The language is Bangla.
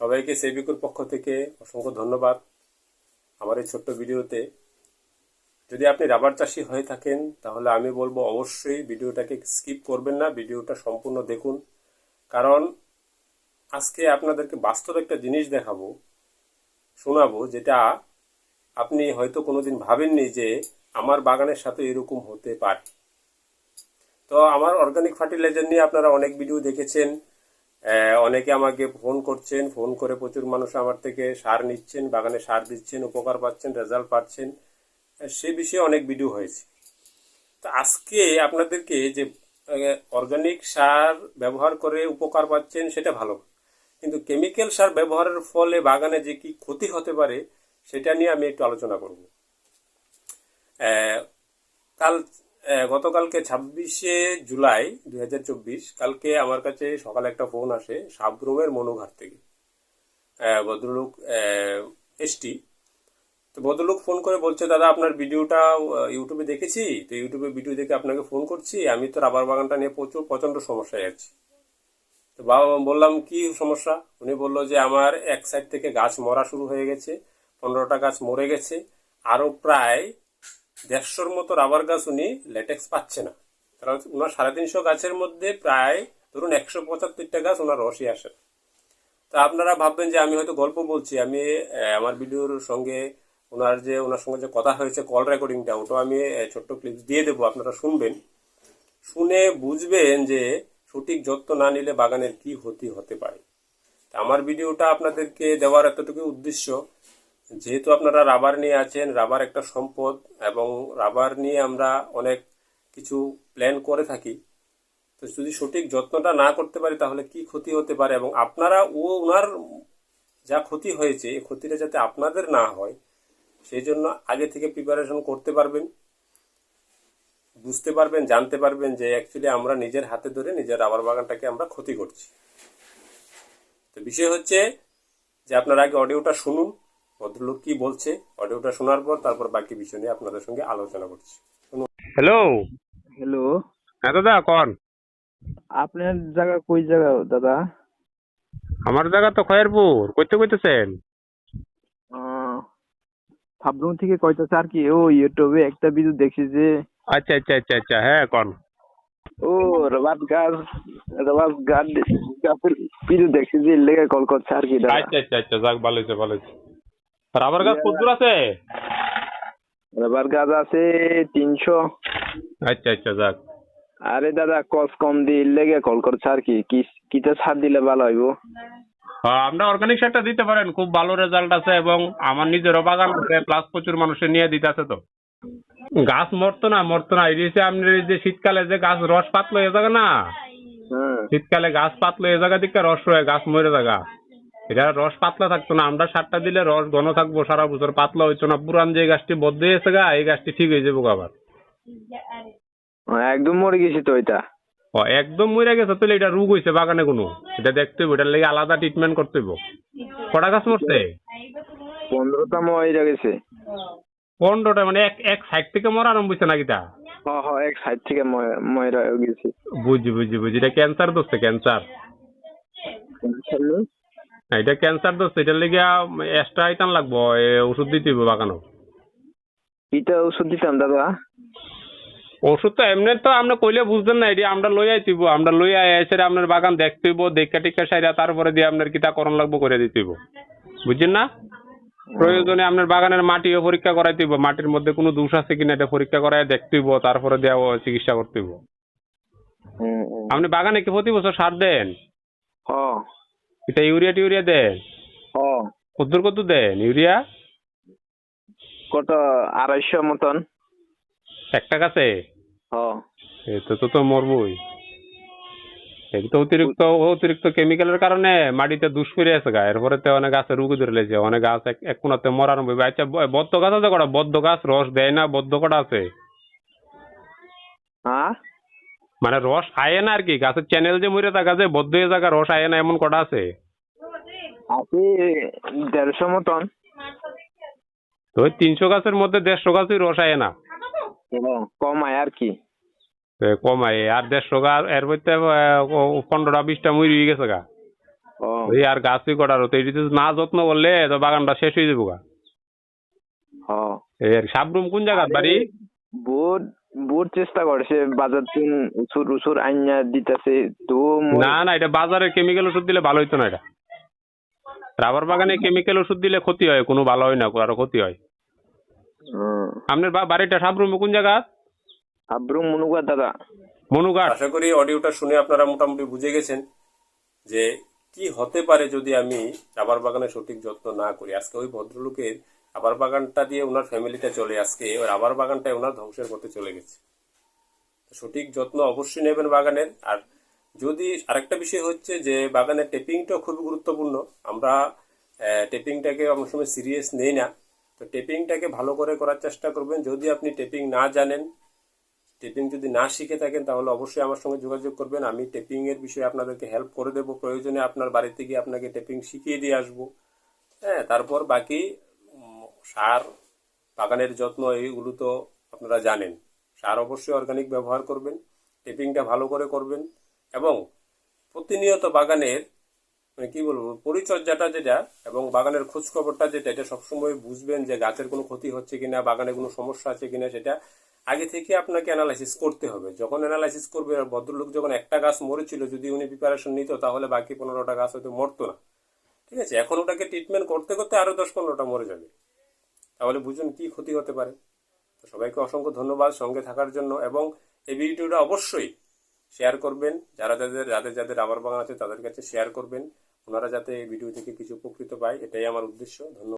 সবাইকে সেবিকুর পক্ষ থেকে অসংখ্য ধন্যবাদ আমার এই ছোট্ট ভিডিওতে। যদি আপনি রাবার চাষি হয়ে থাকেন, তাহলে আমি বলব অবশ্যই ভিডিওটাকে স্কিপ করবেন না, ভিডিওটা সম্পূর্ণ দেখুন। কারণ আজকে আপনাদেরকে বাস্তব একটা জিনিস দেখাবো, শোনাবো, যেটা আপনি হয়তো কোনোদিন ভাবেননি যে আমার বাগানের সাথে এরকম হতে পারে। তো আমার অর্গানিক ফার্টিলাইজার নিয়ে আপনারা অনেক ভিডিও দেখেছেন। অনেকে আমাকে ফোন করছেন, ফোন করে প্রচুর মানুষ আমার থেকে সার নিচ্ছেন, বাগানে সার দিচ্ছেন, উপকার পাচ্ছেন, রেজাল্ট পাচ্ছেন। সে বিষয়ে অনেক ভিডিও হয়েছে। তো আজকে আপনাদেরকে যে অর্গানিক সার ব্যবহার করে উপকার পাচ্ছেন সেটা ভালো। কিন্তু কেমিক্যাল সার ব্যবহারের ফলে বাগানে যে কি ক্ষতি হতে পারে সেটা নিয়ে আমি একটু আলোচনা করব। কাল গতকালকে ছাব্বিশে জুলাই দু হাজার চব্বিশ, কালকে আমার কাছে সকালে একটা ফোন আসে সাবরুমের মনোঘাট থেকে। ভদ্রলোক এসটি। তো ভদ্রলোক ফোন করে বলছে, দাদা, আপনার ভিডিওটা ইউটিউবে দেখেছি? তো ইউটিউবে ভিডিও দেখে আপনাকে ফোন করছি। আমি তো রাবার বাগানটা নিয়ে প্রচুর প্রচণ্ড সমস্যায় আছি। তো বাবা বললাম, কি সমস্যা? উনি বলল যে, আমার এক সাইড থেকে গাছ মরা শুরু হয়ে গেছে, পনেরোটা গাছ মরে গেছে। আরও প্রায় দেড়শোর মতো রাবার গাছ উনি লেটেক্স পাচ্ছে না। কারণ ওনার সাড়ে তিনশো গাছের মধ্যে প্রায় ধরুন একশো পঁচাত্তরটা গাছ ওনার রসই আসে তা আপনারা ভাববেন যে আমি হয়তো গল্প বলছি, আমি আমার ভিডিওর সঙ্গে ওনার যে, ওনার সঙ্গে যে কথা হয়েছে কল রেকর্ডিংটা ওটা আমি ছোট্ট ক্লিপস দিয়ে দেবো, আপনারা শুনবেন। শুনে বুঝবেন যে সঠিক যত্ন না নিলে বাগানের কি ক্ষতি হতে পারে। আমার ভিডিওটা আপনাদেরকে দেওয়ার এতটুকু উদ্দেশ্য। যেহেতু আপনারা রাবার নিয়ে আছেন, রাবার একটা সম্পদ এবং রাবার নিয়ে আমরা অনেক কিছু প্ল্যান করে থাকি। তো যদি সঠিক যত্নটা না করতে পারি তাহলে কি ক্ষতি হতে পারে এবং আপনারা ও ওনার যা ক্ষতি হয়েছে, এই ক্ষতিটা যাতে আপনাদের না হয়, সেই জন্য আগে থেকে প্রিপারেশন করতে পারবেন। বুঝতে পারবেন, জানতে পারবেন যে অ্যাকচুয়ালি আমরা নিজের হাতে ধরে নিজের রাবার বাগানটাকে আমরা ক্ষতি করছি। তো বিষয় হচ্ছে যে আপনারা আগে অডিওটা শুনুন ভদ্রলোক কি বলছে অডিওটা শোনার পর তারপর বাকি বিষয় নিয়ে আপনাদের সঙ্গে আলোচনা করছি। হ্যালো। হ্যালো। হ্যাঁ দাদা কন? আপনার জায়গা কই জায়গা দাদা? আমার জায়গা তো খয়েরপুর কইতে কইতেছেন? সাবরুম থেকে কইতাছে আর কি ও ইউটিউবে একটা ভিডিও দেখছি যে আচ্ছা আচ্ছা আচ্ছা আচ্ছা হ্যাঁ কন? ও রবার্ট গাছ রবার্ট গাছ গাছের ভিডিও দেখছি যে লেগে কল করছে আর কি দাদা। আচ্ছা আচ্ছা আচ্ছা যাক ভালো হয়েছে ভালো হয়েছে। রাবার গাছ কত দূর আছে? রবার গাছ আছে তিনশো। আচ্ছা আচ্ছা যাক। আরে দাদা কস কম দিয়ে লেগে কল করছে আর কি? কি কিটা ছাড় দিলে ভালো হইব? আমরা অর্গানিক সারটা দিতে পারেন খুব ভালো রেজাল্ট আছে এবং আমার নিজেরও বাগান আছে প্লাস প্রচুর মানুষের নিয়ে দিতে আছে তো। গাছ মরতো না মরতো না। এই যে আপনার এই যে শীতকালে যে গাছ রস পাতলো এ জায়গা না? হ্যাঁ। শীতকালে গাছ পাতলো এ জায়গা দিকে রস রয়ে গাছ মরে জায়গা। এটা রস পাতলা থাকতো না আমরা সারটা দিলে রস ঘন থাকব সারা বছর পাতলা হইতো না। পুরান যে গাছটি বদ্ধ হয়েছে গা এই গাছটি ঠিক হয়ে যাব আবার। একদম মরে গেছি তো এটা? ও একদম মরে গেছে তাহলে এটা রোগ হয়েছে বাগানে কোনো। এটা দেখতে হইব এটার লেগে আলাদা ট্রিটমেন্ট করতে হইব। কটা গাছ মরছে? পনেরোটা মরে গেছে। পনেরোটা মানে এক এক সাইড থেকে মরা আরম্ভ হয়েছে নাকি তা? এক সাইড থেকে মরে গেছে। বুঝি বুঝি বুঝি এটা ক্যান্সার ধরছে ক্যান্সার এটা ক্যান্সার ধরছে এটার লেগে এক্সট্রা আইটাম লাগবো ওষুধ দিতে হইব বাগানো এটা ওষুধ দিতাম দাদা। ওষুধ তো এমনি তো আমরা কইলে বুঝতেন না এটি আমরা লই আইতিব আমরা লই আই এসে আপনার বাগান দেখতে হইব দেখা টিকা সাইরা তারপরে দিয়ে আপনার কিতা করণ লাগবো করে দিতে হইব বুঝছেন না? প্রয়োজনে আপনার বাগানের মাটিও পরীক্ষা করাইতে হইব মাটির মধ্যে কোনো দোষ আছে কিনা এটা পরীক্ষা করাই দেখতে হইব তারপরে দেওয়া চিকিৎসা করতে হইব হুম, হুম। আপনি বাগানে কি প্রতি বছর সার দেন? হ। এটা ইউরিয়া টিউরিয়া দেন? কদ্দুর কদ্দুর দেন? ইউরিয়া? কত? আড়াইশো মতন। একটা গাছে? হ এতো তো তো মরবই। এই তো অতিরিক্ত অতিরিক্ত কেমিক্যালের কারণে মাটিতে দুষ করে আছে গা। এরপরে তো অনেক গাছে রোগ ধরে লেছে অনেক গাছ এক- কোনাতে মরার হইবে। আচ্ছা বদ্ধ গাছ আছে কটা? বদ্ধ গাছ রস দেয় না? বদ্ধ কটা আছে? হ্যাঁ? মানে রস আয়ে না আর কি গাছের চ্যানেল যে মরে থাকা যে বদ্ধ হয়ে থাকা রস আয়ে না এমন কটা আছে? আছে দেড়শো মতন। তো তিনশো গাছের মধ্যে দেড়শো গাছই রস আয়ে না? কমায় আর কি। তো কমায় আর দেড়শো গাছ এর মধ্যে পনেরোটা বিশটা মরি গেছে গা। ওই আর গাছই কটার হতো এটি না যত্ন করলে তো বাগানটা শেষ হয়ে যাব গা। এই সাবরুম কোন জায়গার বাড়ি? বহুত বহুত চেষ্টা করছে বাজার তুন উসুর উসুর আইনা দিতেছে তো না না এটা বাজারে কেমিক্যাল ওষুধ দিলে ভালো হইতো না এটা। রাবার বাগানে কেমিক্যাল ওষুধ দিলে ক্ষতি হয় কোনো ভালো হয় না আরও ক্ষতি হয়। আপনার বাড়িটা সাবরুমে কোন জায়গা? সাবরুম মনুকা দাদা। মনুঘাট আশা করি অডিওটা শুনে আপনারা মোটামুটি বুঝে গেছেন যে কি হতে পারে যদি আমি রাবার বাগানে সঠিক যত্ন না করি। আজকে ওই ভদ্রলোকের রাবার বাগানটা দিয়ে ওনার ফ্যামিলিটা চলে আজকে ওই রাবার বাগানটাই ওনার ধ্বংসের পথে চলে গেছে। সঠিক যত্ন অবশ্যই নেবেন বাগানের। আর যদি আরেকটা বিষয় হচ্ছে যে, বাগানের টেপিংটাও খুবই গুরুত্বপূর্ণ। আমরা টেপিংটাকে অনেক সময় সিরিয়াস নেই না। তো টেপিংটাকে ভালো করে করার চেষ্টা করবেন। যদি আপনি টেপিং না জানেন, টেপিং যদি না শিখে থাকেন, তাহলে অবশ্যই আমার সঙ্গে যোগাযোগ করবেন। আমি টেপিং এর বিষয়ে আপনাদেরকে হেল্প করে দেবো। প্রয়োজনে আপনার বাড়িতে গিয়ে আপনাকে টেপিং শিখিয়ে দিয়ে আসব। হ্যাঁ তারপর বাকি সার বাগানের যত্ন এইগুলো তো আপনারা জানেন। সার অবশ্যই অর্গানিক ব্যবহার করবেন, টেপিংটা ভালো করে করবেন এবং প্রতিনিয়ত বাগানের মানে কি বলব, পরিচর্যাটা যেটা এবং বাগানের খোঁজখবরটা যেটা, এটা সবসময় বুঝবেন যে গাছের কোনো ক্ষতি হচ্ছে কিনা, বাগানে কোনো সমস্যা আছে কিনা, সেটা আগে থেকে আপনাকে অ্যানালাইসিস করতে হবে। যখন অ্যানালাইসিস করবে, ভদ্রলোক যখন একটা গাছ মরেছিল, যদি উনি প্রিপারেশন নিত, তাহলে বাকি পনেরোটা গাছ হয়তো মরতো না। ঠিক আছে? এখন ওটাকে ট্রিটমেন্ট করতে করতে আরও দশ পনেরোটা মরে যাবে। তাহলে বুঝুন কি ক্ষতি হতে পারে। সবাইকে অসংখ্য ধন্যবাদ সঙ্গে থাকার জন্য এবং এই ভিডিওটা অবশ্যই শেয়ার করবেন। যারা যাদের যাদের যাদের রাবার বাগান আছে তাদের কাছে শেয়ার করবেন। ওনারা যাতে এই ভিডিও থেকে কিছু উপকৃত পায়, এটাই আমার উদ্দেশ্য। ধন্যবাদ।